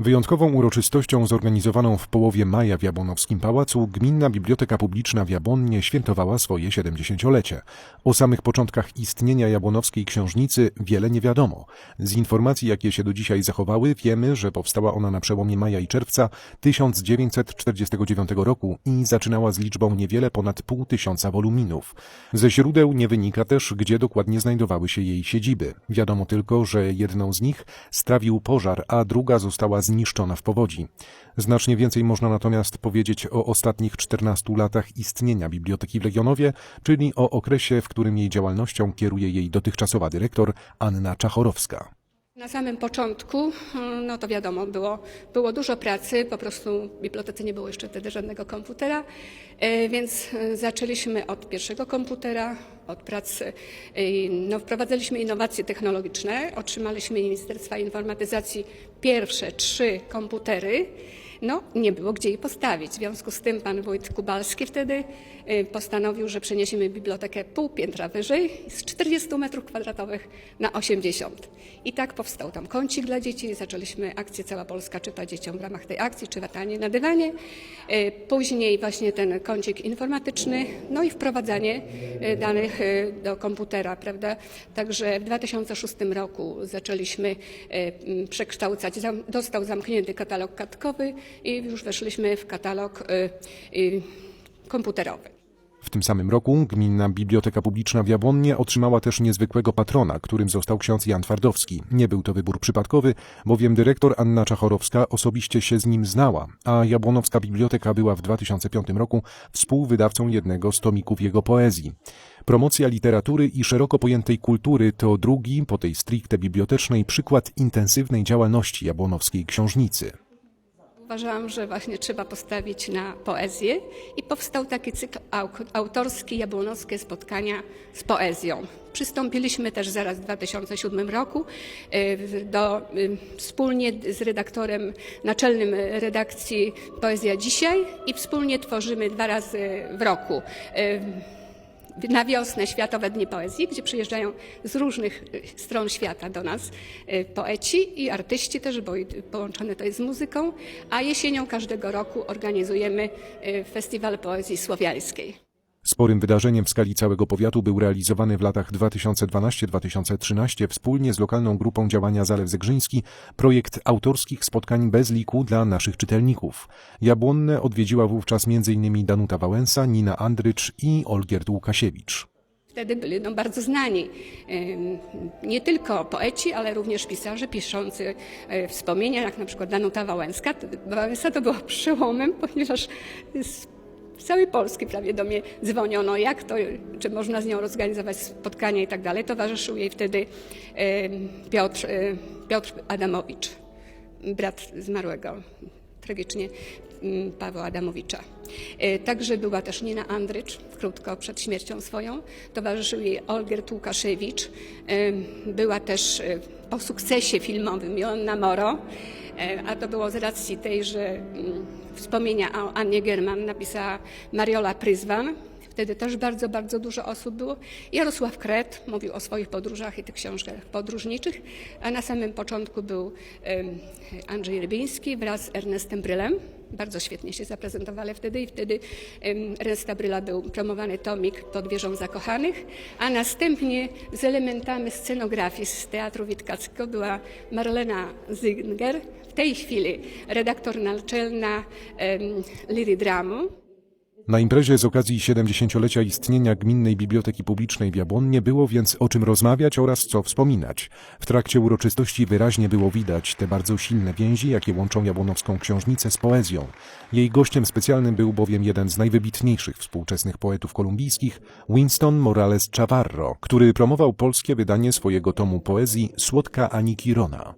Wyjątkową uroczystością zorganizowaną w połowie maja w Jabłonowskim Pałacu Gminna Biblioteka Publiczna w Jabłonnie świętowała swoje 70-lecie. O samych początkach istnienia Jabłonowskiej Książnicy wiele nie wiadomo. Z informacji, jakie się do dzisiaj zachowały, wiemy, że powstała ona na przełomie maja i czerwca 1949 roku i zaczynała z liczbą niewiele ponad pół tysiąca woluminów. Ze źródeł nie wynika też, gdzie dokładnie znajdowały się jej siedziby. Wiadomo tylko, że jedną z nich strawił pożar, a druga została zniszczona w powodzi. Znacznie więcej można natomiast powiedzieć o ostatnich 14 latach istnienia Biblioteki w Legionowie, czyli o okresie, w którym jej działalnością kieruje jej dotychczasowa dyrektor Anna Czachorowska. Na samym początku, no to wiadomo, było, było dużo pracy, po prostu w bibliotece nie było jeszcze wtedy żadnego komputera, e, więc e, zaczęliśmy od pierwszego komputera, od pracy, e, no, wprowadzaliśmy innowacje technologiczne, otrzymaliśmy Ministerstwa Informatyzacji pierwsze trzy komputery, no, nie było gdzie jej postawić. W związku z tym pan wójt Kubalski wtedy y, postanowił, że przeniesiemy bibliotekę pół piętra wyżej z 40 metrów kwadratowych na 80. I tak powstał tam kącik dla dzieci. Zaczęliśmy akcję Cała Polska czyta dzieciom w ramach tej akcji Czytanie na dywanie. Y, Później właśnie ten kącik informatyczny, no i wprowadzanie y, danych do komputera, prawda? Także w 2006 roku zaczęliśmy przekształcać, został zamknięty katalog kartkowy i już weszliśmy w katalog y, y, komputerowy. W tym samym roku Gminna Biblioteka Publiczna w Jabłonnie otrzymała też niezwykłego patrona, którym został ksiądz Jan Twardowski. Nie był to wybór przypadkowy, bowiem dyrektor Anna Czachorowska osobiście się z nim znała, a Jabłonowska Biblioteka była w 2005 roku współwydawcą jednego z tomików jego poezji. Promocja literatury i szeroko pojętej kultury to drugi, po tej stricte bibliotecznej, przykład intensywnej działalności Jabłonowskiej Książnicy. Uważałam, że właśnie trzeba postawić na poezję i powstał taki cykl au- autorski Jabłonowskie spotkania z poezją. Przystąpiliśmy też zaraz w 2007 roku y, do, y, wspólnie z redaktorem naczelnym redakcji Poezja Dzisiaj i wspólnie tworzymy dwa razy w roku. Na wiosnę Światowe Dni Poezji, gdzie przyjeżdżają z różnych y, stron świata do nas y, poeci i artyści też, bo połączone to jest z muzyką, a jesienią każdego roku organizujemy y, Festiwal Poezji Słowiańskiej. Sporym wydarzeniem w skali całego powiatu był realizowany w latach 2012-2013 wspólnie z lokalną grupą działania Zalew Zegrzyński projekt autorskich spotkań bez liku dla naszych czytelników. Jabłonne odwiedziła wówczas m.in. Danuta Wałęsa, Nina Andrycz i Olgierd Łukasiewicz. Wtedy byli no, bardzo znani nie tylko poeci, ale również pisarze piszący y, wspomnienia, jak na przykład Danuta Wałęska. Wałęsa to było przełomem, ponieważ z całej Polski prawie do mnie dzwoniono, jak to, czy można z nią rozorganizować spotkanie i tak dalej. Towarzyszył jej wtedy Piotr, y, Piotr Adamowicz, brat zmarłego tragicznie Pawła Adamowicza. E, Także była też Nina Andrycz, krótko przed śmiercią swoją. Towarzyszył jej Olgierd Łukaszewicz. E, Była też e, po sukcesie filmowym Joanna Moro, E, a to było z racji tej, że wspomnienia o Annie German napisała Mariola Pryzwan. Wtedy też bardzo, bardzo dużo osób było. Jarosław Kret mówił o swoich podróżach i tych książkach podróżniczych, a na samym początku był Andrzej Rybiński wraz z Ernestem Brylem. Bardzo świetnie się zaprezentowali wtedy i wtedy Ernesta Bryla był promowany tomik Pod wieżą zakochanych, a następnie z elementami scenografii z Teatru Witkackiego była Marlena Zinger, w tej chwili redaktor naczelna Liry Dramu. Na imprezie z okazji 70-lecia istnienia Gminnej Biblioteki Publicznej w Jabłonnie było więc o czym rozmawiać oraz co wspominać. W trakcie uroczystości wyraźnie było widać te bardzo silne więzi, jakie łączą jabłonowską książnicę z poezją. Jej gościem specjalnym był bowiem jeden z najwybitniejszych współczesnych poetów kolumbijskich, Winston Morales Chavarro, który promował polskie wydanie swojego tomu poezji Słodka Ani Kirona.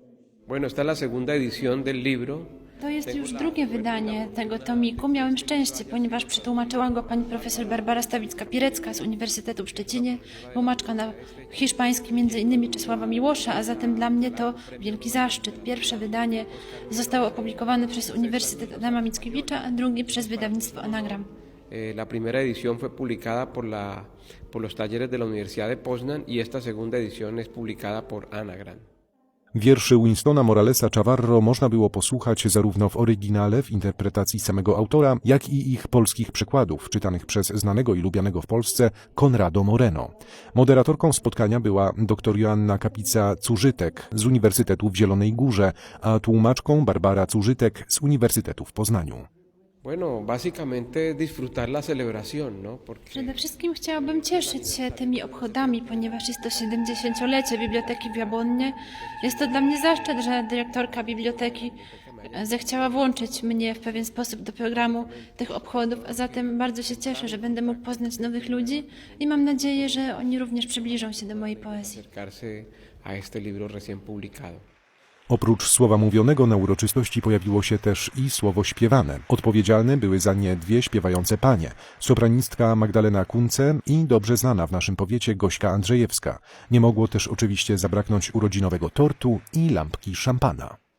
Bueno, esta es la segunda edición del libro. To jest już drugie wydanie tego tomiku. Miałem szczęście, ponieważ przetłumaczyła go pani profesor Barbara Stawicka-Pirecka z Uniwersytetu w Szczecinie, tłumaczka na hiszpański między innymi Czesława Miłosza, a zatem dla mnie to wielki zaszczyt. Pierwsze wydanie zostało opublikowane przez Uniwersytet Adama Mickiewicza, a drugie przez wydawnictwo Anagram. Eh, la primera edición fue publicada por, la, por los talleres de la Universidad de Poznan y esta segunda edición es publicada por Anagram. Wierszy Winstona Moralesa Chavarro można było posłuchać zarówno w oryginale, w interpretacji samego autora, jak i ich polskich przekładów, czytanych przez znanego i lubianego w Polsce Conrado Moreno. Moderatorką spotkania była dr Joanna Kapica-Cużytek z Uniwersytetu w Zielonej Górze, a tłumaczką Barbara Cużytek z Uniwersytetu w Poznaniu. Bueno, básicamente disfrutar la celebración, ¿no? Porque Przede wszystkim chciałabym cieszyć się tymi obchodami, ponieważ jest to 70-lecie Biblioteki w Jabłonnie. Jest to dla mnie zaszczyt, że dyrektorka biblioteki e, zechciała włączyć mnie w pewien sposób do programu tych obchodów, a zatem bardzo się cieszę, że będę mógł poznać nowych ludzi i mam nadzieję, że oni również przybliżą się do mojej poezji. a este libro recién publicado. Oprócz słowa mówionego na uroczystości pojawiło się też i słowo śpiewane. Odpowiedzialne były za nie dwie śpiewające panie, sopranistka Magdalena Kunce i dobrze znana w naszym powiecie Gośka Andrzejewska. Nie mogło też oczywiście zabraknąć urodzinowego tortu i lampki szampana.